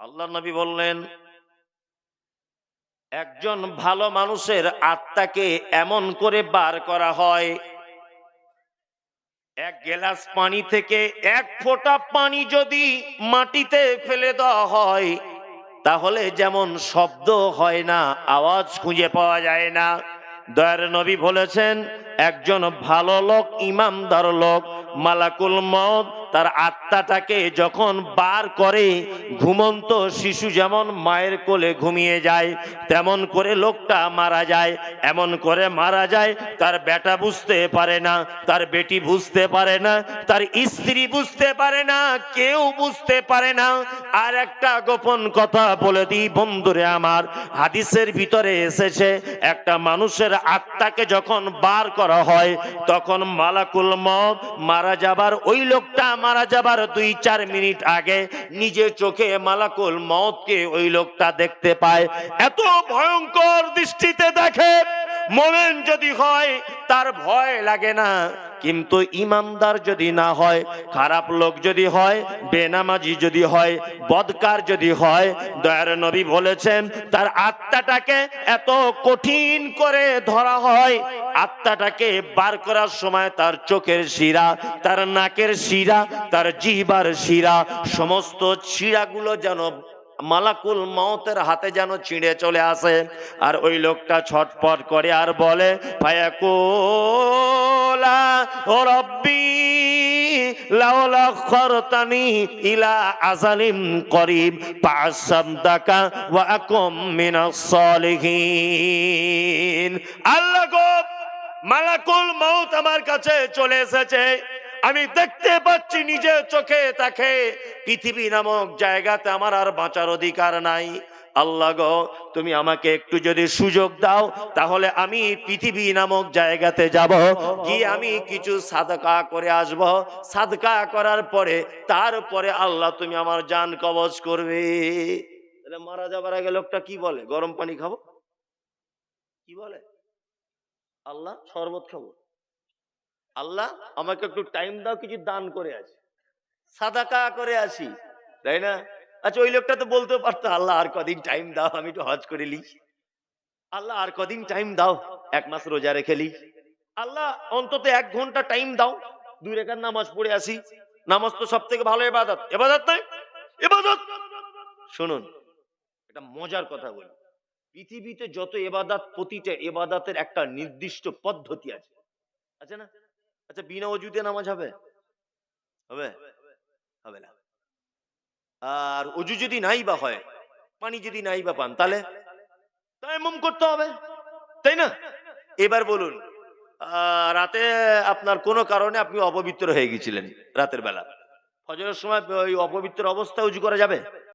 আল্লাহ নবী বললেন, একজন ভালো মানুষের আত্মাকে এমন করে বার করা হয়, এক গ্লাস পানি থেকে এক ফোঁটা পানি যদি মাটিতে ফেলে দেওয়া হয়, তাহলে যেমন শব্দ হয় না, আওয়াজ খুঁজে পাওয়া যায় না। দয়ার নবী বলেছেন, একজন ভালো লোক ইমামদার লোক, মালাকুল মত তার আত্মাটাকে যখন বার করে, ঘুমন্ত শিশু যেমন মায়ের কোলে ঘুমিয়ে যায়, তেমন করে লোকটা মারা যায়। এমন করে মারা যায়, তার বেটা বুঝতে পারে না, তার বেটি বুঝতে পারে না, তার স্ত্রী বুঝতে পারে না, কেউ বুঝতে পারে না। আর একটা গোপন কথা বলে দিই বন্ধুরে আমার, হাদিসের ভিতরে এসেছে, একটা মানুষের আত্মাকে যখন বার করা হয়, তখন মালাকুল মত মারা যাবার ওই লোকটা মারা যাবার দুই, চার মিনিট আগে নিজে চোখে মালাকুল মতকে ওই লোকটা দেখতে পায়। এত ভয়ঙ্কর দৃষ্টিতে দেখে মোমেন যদি হয়, তার ভয় লাগে না। কিন্তু ইমানদার যদি না হয়, খারাপ লোক যদি হয়, বেনামাজি যদি হয়, বদকার যদি হয়, দয়ার নবী বলেছেন, তার আত্মাটাকে এত কঠিন করে ধরা হয়, আত্মাটাকে বার করার সময় তার চোখের শিরা, তার নাকের শিরা, তার জিহবার শিরা, সমস্ত শিরাগুলো যেন মালাকুল মতের হাতে যেন ছিঁড়ে চলে আসে। আর ওই লোকটা ছটপট করে আর বলে ও রব্বি ইলা আল্লাহ মালাকুল মউত আমার কাছে চলে এসেছে। আমি দেখতে পাচ্ছি নিজের চোখে তাকে। পৃথিবী নামক জায়গাতে আমার আর বাঁচার অধিকার নাই। আল্লাহ গো, তুমি আমাকে একটু যদি সুযোগ দাও, তাহলে আমি পৃথিবী নামক জায়গাতে যাব। গিয়ে আমি কিছু সাদকা করে আসব। সাদকা করার পরে, তারপরে আল্লাহ তুমি আমার জান কবজ করবে। তাহলে মারা যাবার আগে লোকটা কি বলে? গরম পানি খাব? কি বলে? আল্লাহ শরবত খাব। আল্লাহ, আমাকে একটু টাইম দাও, কিছু দান করে আসি। সাদাকা করে আসি, তাই না? আচ্ছা ওই লোকটা তো বলতে পারতো, আল্লাহ, আর কদিন টাইম দাও, আমি একটু হজ করে লি আল্লাহ, আর কদিন টাইম দাও? এক মাস রোজা রেখে লি আল্লাহ, অন্তত এক ঘণ্টা টাইম দাও। দুই রেখার নামাজ পড়ে আসি। নামাজ তো সব থেকে ভালো এবাদত এবাদত নয় এবাদত শুনুন, এটা মজার কথা বলি। পৃথিবীতে যত এবাদাত প্রতিটা এবাদাতের একটা নির্দিষ্ট পদ্ধতি আছে। আছে না? আচ্ছা বিনা অজুতে নামাজ হবে? হবে? হবে না। আর অজু যদি নাই বা হয়, পানি যদি নাই বা পান, তাহলে? তায়াম্মুম করতে হবে। তাই না? এবার বলুন রাতে আপনার কোনো কারণে আপনি অপবিত্র হয়ে গেছিলেন রাতের বেলা? ফজরের সময় ওই অপবিত্র অবস্থা উজু করা যাবে?